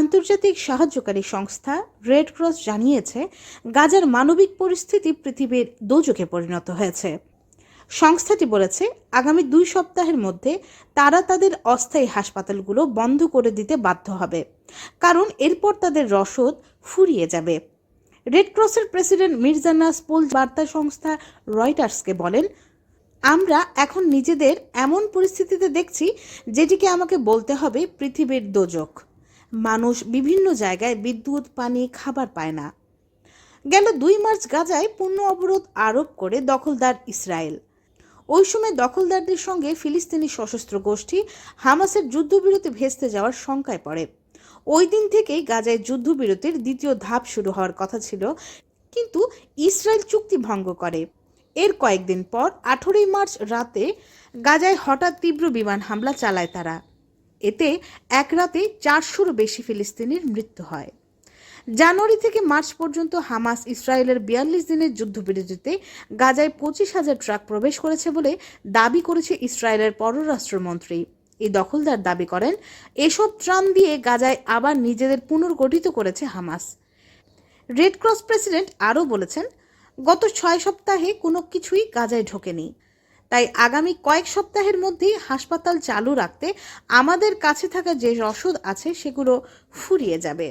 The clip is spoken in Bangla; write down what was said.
আন্তর্জাতিক সাহায্যকারী সংস্থা রেড ক্রস জানিয়েছে, গাজার মানবিক পরিস্থিতি পৃথিবীর দোজকে পরিণত হয়েছে। সংস্থাটি বলেছে, আগামী দুই সপ্তাহের মধ্যে তারা তাদের অস্থায়ী হাসপাতালগুলো বন্ধ করে দিতে বাধ্য হবে, কারণ এরপর তাদের রসদ ফুরিয়ে যাবে। রেড ক্রসের প্রেসিডেন্ট মির্জানা স্পোল বার্তা সংস্থা রয়টার্সকে বলেন, আমরা এখন নিজেদের এমন পরিস্থিতিতে দেখছি যেটিকে আমাকে বলতে হবে পৃথিবীর দোজক মানুষ বিভিন্ন জায়গায় বিদ্যুৎ, পানি, খাবার পায় না। গেল দুই মার্চ গাজায় পূর্ণ অবরোধ আরোপ করে দখলদার ইসরায়েল। ওই সময় দখলদারদের সঙ্গে ফিলিস্তিনি সশস্ত্র গোষ্ঠী হামাসের যুদ্ধবিরতি ভেস্তে যাওয়ার শঙ্কায় পড়ে। ওই দিন থেকেই গাজায় যুদ্ধবিরতির দ্বিতীয় ধাপ শুরু হওয়ার কথা ছিল, কিন্তু ইসরায়েল চুক্তি ভঙ্গ করে। এর কয়েকদিন পর আঠেরোই মার্চ রাতে গাজায় হঠাৎ তীব্র বিমান হামলা চালায় তারা। এতে এক রাতে চারশোরও বেশি ফিলিস্তিনির মৃত্যু হয়। জানুয়ারি থেকে মার্চ পর্যন্ত হামাস ইসরায়েলের বিয়াল্লিশ দিনের যুদ্ধবিরতিতে গাজায় পঁচিশ হাজার ট্রাক প্রবেশ করেছে বলে দাবি করেছে ইসরায়েলের পররাষ্ট্রমন্ত্রী। এই দখলদার দাবি করেন, এসব ত্রাণ দিয়ে গাজায় আবার নিজেদের পুনর্গঠিত করেছে হামাস। রেড ক্রস প্রেসিডেন্ট আরও বলেছেন, গত ছয় সপ্তাহে কোনো কিছুই গাজায় ঢোকেনি। তাই আগামী কয়েক সপ্তাহের মধ্যেই হাসপাতাল চালু রাখতে আমাদের কাছে থাকা যে রসদ আছে সেগুলো ফুরিয়ে যাবে।